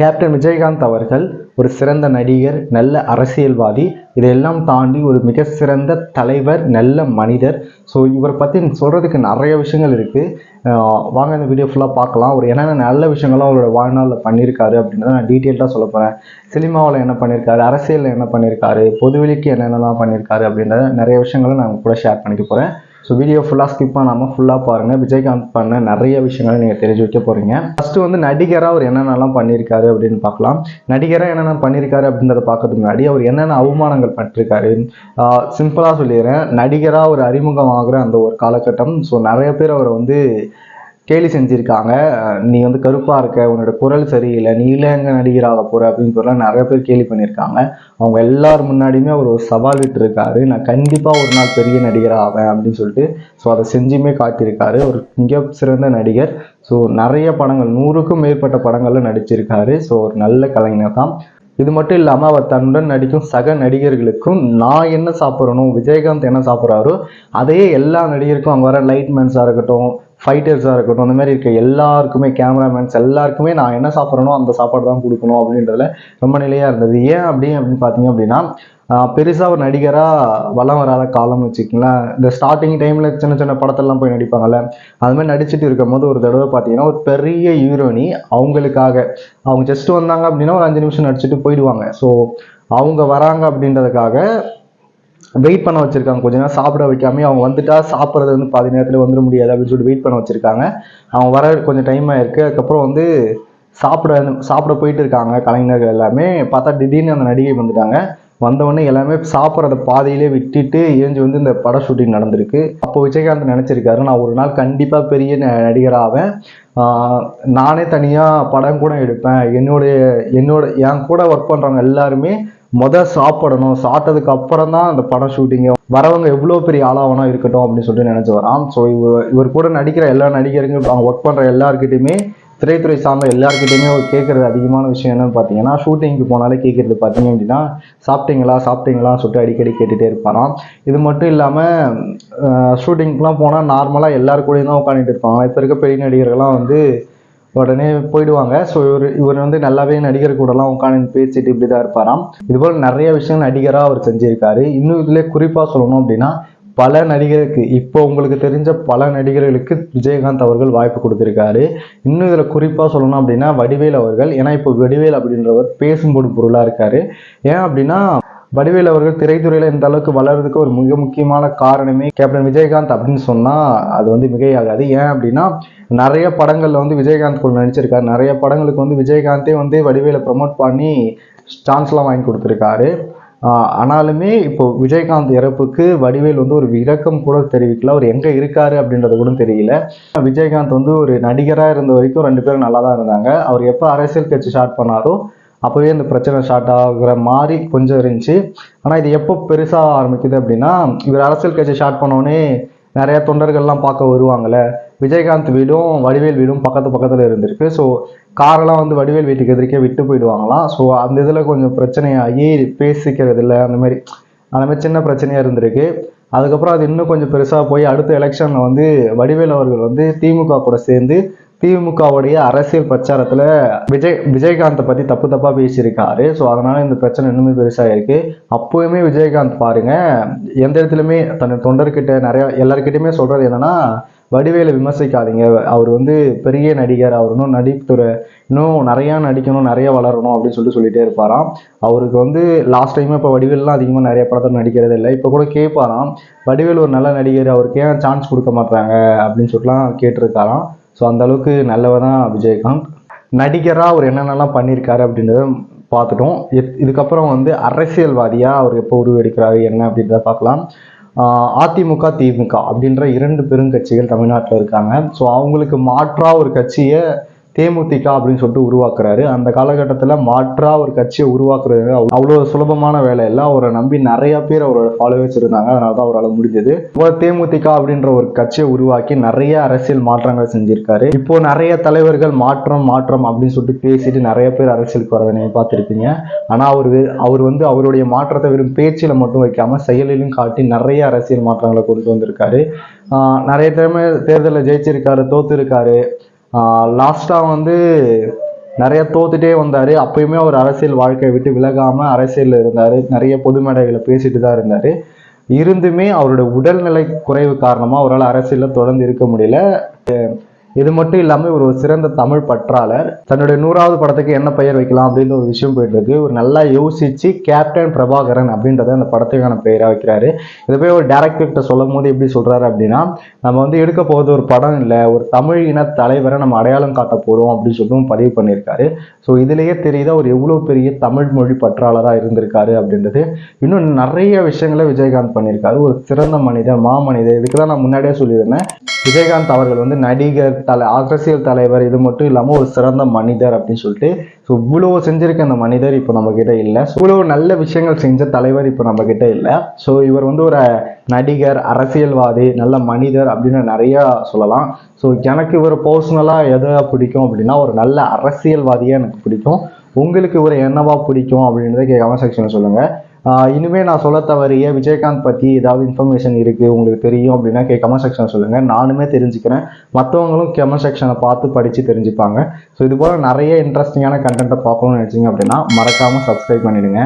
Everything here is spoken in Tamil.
கேப்டன் விஜயகாந்த் அவர்கள் ஒரு சிறந்த நடிகர் நல்ல அரசியல்வாதி. இதையெல்லாம் தாண்டி ஒரு மிக சிறந்த தலைவர் நல்ல மனிதர். ஸோ இவரை பற்றி சொல்கிறதுக்கு நிறைய விஷயங்கள் இருக்குது வாங்க இந்த வீடியோ ஃபுல்லாக பார்க்கலாம். அவர் என்னென்ன நல்ல விஷயங்களும் அவரோட வாழ்நாளில் பண்ணியிருக்காரு அப்படின்றத நான் டீட்டெயில்டாக சொல்ல போகிறேன் சினிமாவில் என்ன பண்ணியிருக்காரு அரசியலில் என்ன பண்ணியிருக்காரு பொதுவெளிக்கு என்னென்னலாம் பண்ணியிருக்காரு அப்படின்றத நிறைய விஷயங்களை நான் கூட ஷேர் பண்ணிக்க போகிறேன் ஸோ வீடியோ ஃபுல்லாக ஸ்கிப் பண்ணாமல் ஃபுல்லாக பாருங்கள் விஜயகாந்த் பண்ண நிறைய விஷயங்களை நீங்கள் தெரிஞ்சு வைக்க போகிறீங்க ஃபஸ்ட்டு வந்து நடிகராக அவர் என்னென்னலாம் பண்ணியிருக்காரு அப்படின்னு பார்க்கலாம். நடிகராக என்னென்ன பண்ணியிருக்காரு அப்படின்றத பார்க்கறதுக்கு முன்னாடி அவர் என்னென்ன அவமானங்கள் பண்ணிருக்காரு சிம்பிளாக சொல்லிடுறேன். நடிகராக ஒரு அறிமுகம் அந்த ஒரு காலகட்டம். ஸோ நிறைய பேர் அவரை வந்து கேலி செஞ்சுருக்காங்க. நீ வந்து கருப்பாக இருக்க உன்னோட குரல் சரியில்லை நீ இல்லை எங்கே நடிகராக போகிற அப்படின்னு சொல்லலாம் நிறைய பேர் கேலி பண்ணியிருக்காங்க. அவங்க எல்லார் முன்னாடியுமே அவர் ஒரு சவால் விட்டுருக்காரு. நான் கண்டிப்பாக ஒரு நாள் பெரிய நடிகராக ஆவேன் அப்படின்னு சொல்லிட்டு ஸோ அதை செஞ்சுமே காத்திருக்காரு. ஒரு மிக சிறந்த நடிகர். ஸோ நிறைய படங்கள் நூறுக்கும் மேற்பட்ட படங்களில் நடிச்சிருக்காரு. ஸோ ஒரு நல்ல கலைஞர் தான். இது மட்டும் இல்லாமல் அவர் தன்னுடன் நடிக்கும் சக நடிகர்களுக்கும் நான் என்ன சாப்பிட்றணும் விஜயகாந்த் என்ன சாப்பிட்றாரோ அதையே எல்லா நடிகருக்கும் அங்கே வர லைட்மேன்ஸாக இருக்கட்டும் ஃபைட்டர்ஸாக இருக்கட்டும் அந்த மாதிரி இருக்க எல்லாருக்குமே கேமராமேன்ஸ் எல்லாருக்குமே நான் என்ன சாப்பிட்றனோ அந்த சாப்பாடு தான் கொடுக்கணும் அப்படின்றதுல ரொம்ப நிலையாக இருந்தது. ஏன் அப்படி அப்படின்னு பார்த்தீங்க அப்படின்னா பெருசாக ஒரு நடிகராக வளம் வராத காலம்னு வச்சுக்கங்களேன். இந்த ஸ்டார்டிங் டைமில் சின்ன சின்ன படத்தெல்லாம் போய் நடிப்பாங்கல்ல அது மாதிரி நடிச்சுட்டு இருக்கும் போது ஒரு தடவை பார்த்தீங்கன்னா ஒரு பெரிய ஹீரோனி அவங்களுக்காக அவங்க ஜஸ்ட் வந்தாங்க அப்படின்னா ஒரு அஞ்சு நிமிஷம் நடிச்சுட்டு போயிடுவாங்க. ஸோ அவங்க வராங்க அப்படின்றதுக்காக வெயிட் பண்ண வச்சிருக்காங்க. கொஞ்ச நேரம் சாப்பிட வைக்காம அவங்க வந்துட்டா சாப்பிட்றது வந்து பாதி நேரத்தில் வந்துட முடியாது அப்படின்னு சொல்லிட்டு வெயிட் பண்ண வச்சிருக்காங்க. அவங்க வர கொஞ்சம் டைம் ஆயிருக்கு. அதுக்கப்புறம் வந்து சாப்பிட சாப்பிட போயிட்டு இருக்காங்க கலைஞர்கள் எல்லாமே. பார்த்தா திடீர்னு அந்த நடிகை வந்துட்டாங்க. வந்தவொடனே எல்லாமே சாப்பிட்றத பாதையிலே விட்டுட்டு ஏஞ்சி வந்து இந்த பட ஷூட்டிங் நடந்திருக்கு. அப்போ விஜயகாந்த் நினச்சிருக்காரு நான் ஒரு நாள் கண்டிப்பாக பெரிய ந- நடிகராவேன். நானே தனியாக படம் கூட எடுப்பேன். என்னுடைய என்னோட என் கூட ஒர்க் பண்ணுறவங்க எல்லாருமே மொதல் சாப்பிடணும். சாப்பிட்டதுக்கு அப்புறம் தான் அந்த படம் ஷூட்டிங்கு வரவங்க எவ்வளோ பெரிய ஆளாவனா இருக்கட்டும் அப்படின்னு சொல்லிட்டு நினச்சி வரான் ஸோ இவர் இவர் கூட நடிக்கிற எல்லா நடிகருங்க அவங்க ஒர்க் பண்ணுற எல்லாருக்கிட்டையுமே திரைத்துறை சார்ந்த எல்லாருக்கிட்டையுமே அவர் கேட்குறது அதிகமான விஷயம் என்னன்னு பார்த்தீங்கன்னா ஷூட்டிங்க்கு போனாலே கேட்குறது பார்த்தீங்க அப்படின்னா சாப்பிட்டீங்களா சாப்பிட்டீங்களா சொல்லிட்டு அடிக்கடி கேட்டுகிட்டே இருப்பாராம். இது மட்டும் இல்லாமல் ஷூட்டிங்க்குலாம் போனால் நார்மலாக எல்லாரு கூடயும் தான் உட்காந்துட்டு இருப்பாங்க. இப்போ இருக்க பெரிய நடிகர்கள்லாம் வந்து உடனே போயிடுவாங்க. ஸோ இவர் இவர் வந்து நல்லாவே நடிகர் கூடலாம் உட்காந்து பேசிட்டு இப்படி தான் இருப்பாராம். இதுபோல் நிறைய விஷயம் நடிகராக அவர் செஞ்சிருக்காரு. இன்னும் இதில் குறிப்பாக சொல்லணும் அப்படின்னா பல நடிகருக்கு இப்போ உங்களுக்கு தெரிஞ்ச பல நடிகர்களுக்கு விஜயகாந்த் அவர்கள் வாய்ப்பு கொடுத்துருக்காரு. இன்னும் இதில் குறிப்பாக சொல்லணும் அப்படின்னா வடிவேல் அவர்கள். ஏன்னா இப்போ வடிவேல் அப்படின்றவர் பேசும்போது பொருளாக இருக்காரு. ஏன் அப்படின்னா வடிவேல் அவர்கள் திரைத்துறையில் இந்த அளவுக்கு வளர்றதுக்கு ஒரு மிக முக்கியமான காரணமே கேப்டன் விஜயகாந்த் அப்படின்னு சொன்னால் அது வந்து மிகையாகாது. ஏன் அப்படின்னா நிறைய படங்களில் வந்து விஜயகாந்த் கூட நடிச்சிருக்காரு. நிறைய படங்களுக்கு வந்து விஜயகாந்தே வந்து வடிவேலை ப்ரமோட் பண்ணி சான்ஸ்லாம் வாங்கி கொடுத்துருக்காரு. ஆனாலுமே இப்போ விஜயகாந்த் இறப்புக்கு வடிவேல் வந்து ஒரு இரக்கம் கூட தெரிவிக்கல. அவர் எங்கே இருக்காரு அப்படின்றது கூட தெரியல. விஜயகாந்த் வந்து ஒரு நடிகராக இருந்த வரைக்கும் ரெண்டு பேரும் நல்லா தான் இருந்தாங்க. அவர் எப்போ அரசியல் கட்சி ஸ்டார்ட் பண்ணாரோ அப்போவே இந்த பிரச்சனை ஸ்டார்ட் ஆகுற மாதிரி கொஞ்சம் இருந்துச்சு. ஆனால் இது எப்போ பெருசாக ஆரம்பிக்குது அப்படின்னா இவர் அரசியல் கட்சி ஸ்டார்ட் பண்ணோடனே நிறையா தொண்டர்கள்லாம் பார்க்க வருவாங்கல்ல. விஜயகாந்த் வீடும் வடிவேல் வீடும் பக்கத்து பக்கத்தில் இருந்திருக்கு. ஸோ காரெல்லாம் வந்து வடிவேல் வீட்டுக்கு எதிர்க்கே விட்டு போயிடுவாங்களாம். ஸோ அந்த இதில் கொஞ்சம் பிரச்சனையாகி பேசிக்கிறது இல்லை அந்த மாதிரி. அந்த மாதிரி சின்ன பிரச்சனையாக இருந்திருக்கு. அதுக்கப்புறம் அது இன்னும் கொஞ்சம் பெருசாக போய் அடுத்த எலெக்ஷனில் வந்து வடிவேல் அவர்கள் வந்து திமுக கூட சேர்ந்து திமுகவுடைய அரசியல் பிரச்சாரத்தில் விஜய் விஜயகாந்தை பற்றி தப்பு தப்பாக பேசியிருக்காரு. ஸோ அதனால் இந்த பிரச்சனை இன்னுமே பெருசாக இருக்கு அப்போயுமே விஜயகாந்த் பாருங்க எந்த இடத்துலையுமே தன் தொண்டர்கிட்ட நிறைய எல்லாருக்கிட்டையுமே சொல்கிறது என்னன்னா வடிவேலை விமர்சிக்காதீங்க. அவர் வந்து பெரிய நடிகர் அவர் இன்னும் நடிப்புத்துறை இன்னும் நிறையா நடிக்கணும் நிறைய வளரணும் அப்படின்னு சொல்லிட்டு சொல்லிட்டே இருப்பாராம். அவருக்கு வந்து லாஸ்ட் டைம் இப்போ வடிவேல்லாம் அதிகமாக நிறைய படத்தில் நடிக்கிறது இல்லை. இப்போ கூட கேட்பாராம் வடிவேல் ஒரு நல்ல நடிகர் அவருக்கு ஏன் சான்ஸ் கொடுக்க மாட்டாங்க அப்படின்னு சொல்லிட்டுலாம் கேட்டிருக்காராம். ஸோ அந்த அளவுக்கு நல்லவர் தான் விஜயகாந்த். நடிகராக அவர் என்னென்னலாம் பண்ணியிருக்காரு அப்படின்றத பார்த்துட்டோம். இதுக்கப்புறம் வந்து அரசியல்வாதியாக அவர் எப்போ உருவெடுக்கிறாரு என்ன அப்படின்றத பார்க்கலாம். அதிமுக திமுக அப்படின்ற இரண்டு பெருங்கட்சிகள் தமிழ்நாட்டில் இருக்காங்க. ஸோ அவங்களுக்கு மாற்றாக ஒரு கட்சியை தேமுதிக அப்படின்னு சொல்லிட்டு உருவாக்குறாரு. அந்த காலகட்டத்தில் மாற்றாக ஒரு கட்சியை உருவாக்குறது அவ்வளோ சுலபமான வேலை இல்லை. அவரை நம்பி நிறைய பேர் அவரோட ஃபாலோவர்ஸ் இருந்தாங்க. அதனால தான் அவரால் முடிஞ்சது. தேமுதிக அப்படின்ற ஒரு கட்சியை உருவாக்கி நிறைய அரசியல் மாற்றங்கள் செஞ்சிருக்காரு. இப்போ நிறைய தலைவர்கள் மாற்றம் மாற்றம் அப்படின்னு சொல்லிட்டு பேசிட்டு நிறைய பேர் அரசியலுக்கு வரதை நீங்கள் பார்த்துருப்பீங்க. ஆனால் அவர் அவர் வந்து அவருடைய மாற்றத்தை வெறும் பேச்சில் மட்டும் வைக்காமல் செயலிலும் காட்டி நிறைய அரசியல் மாற்றங்களை கொண்டு வந்திருக்காரு. ஆஹ் நிறைய டைம் தேர்தலில் ஜெயிச்சிருக்காரு தோத்துருக்காரு. லாஸ்ட்டாக வந்து நிறைய தோத்துட்டே வந்தார். அப்பயுமே அவர் அரசியல் வாழ்க்கையை விட்டு விலகாமல் அரசியலில் இருந்தார். நிறைய பொது மேடைகளை பேசிட்டு தான் இருந்தார். இருந்துமே அவரோட உடல்நிலை குறைவு காரணமாக அவரால் அரசியலில் தொடர்ந்து இருக்க முடியல. இது மட்டும் இல்லாமல் ஒரு சிறந்த தமிழ் பற்றாளர். தன்னுடைய நூறாவது படத்துக்கு என்ன பெயர் வைக்கலாம் அப்படின்னு ஒரு விஷயம் போயிட்டு இருக்கு ஒரு நல்லா யோசிச்சு கேப்டன் பிரபாகரன் அப்படின்றத அந்த படத்துக்கான பெயராக வைக்கிறாரு. இதை போய் ஒரு டேரக்டர்கிட்ட சொல்லும் போது எப்படி சொல்றாரு அப்படின்னா நம்ம வந்து எடுக்க போகிறது ஒரு படம் இல்லை ஒரு தமிழ் இன தலைவரை நம்ம அடையாளம் காட்ட போறோம் அப்படின்னு சொல்லிட்டு பதிவு பண்ணியிருக்காரு. ஸோ இதுலேயே தெரியுதா அவர் எவ்வளோ பெரிய தமிழ் மொழி பற்றாளராக இருந்திருக்காரு அப்படின்றது. இன்னும் நிறைய விஷயங்களை விஜயகாந்த் பண்ணியிருக்காரு. ஒரு சிறந்த மனிதர் மாமனிதர். இதுக்கு தான் நான் முன்னாடியே சொல்லியிருந்தேன். விஜயகாந்த் அவர்கள் வந்து நடிகர் தலை அரசியல் தலைவர் இது மட்டும் இல்லாமல் ஒரு சிறந்த மனிதர் அப்படின்னு சொல்லிட்டு ஸோ இவ்வளோ செஞ்சிருக்க அந்த மனிதர் இப்போ நம்ம கிட்ட இல்லை. இவ்வளோ நல்ல விஷயங்கள் செஞ்ச தலைவர் இப்போ நம்ம கிட்ட இல்லை. ஸோ இவர் வந்து ஒரு நடிகர் அரசியல்வாதி நல்ல மனிதர் அப்படின்னு நிறையா சொல்லலாம். ஸோ எனக்கு இவர் பர்சனலாக எதை பிடிக்கும் அப்படின்னா ஒரு நல்ல அரசியல்வாதியாக எனக்கு பிடிக்கும். உங்களுக்கு இவர் என்னவா பிடிக்கும் அப்படின்றத கமெண்ட் செக்ஷனில் சொல்லுங்கள் இனிமேல் நான் சொல்ல தவறிய விஜயகாந்த் பற்றி ஏதாவது இன்ஃபர்மேஷன் இருக்குது உங்களுக்கு தெரியும் அப்படின்னா கே கமெண்ட் செக்ஷன் சொல்லுங்கள் நானுமே தெரிஞ்சுக்கிறேன். மற்றவங்களும் கமெண்ட் செக்ஷனை பார்த்து படித்து தெரிஞ்சுப்பாங்க. ஸோ இது போல் நிறைய இன்ட்ரெஸ்டிங்கான கண்டென்ட்டை பார்க்கணும்னு நினச்சிங்க அப்படின்னா மறக்காமல் சப்ஸ்கிரைப் பண்ணிவிடுங்க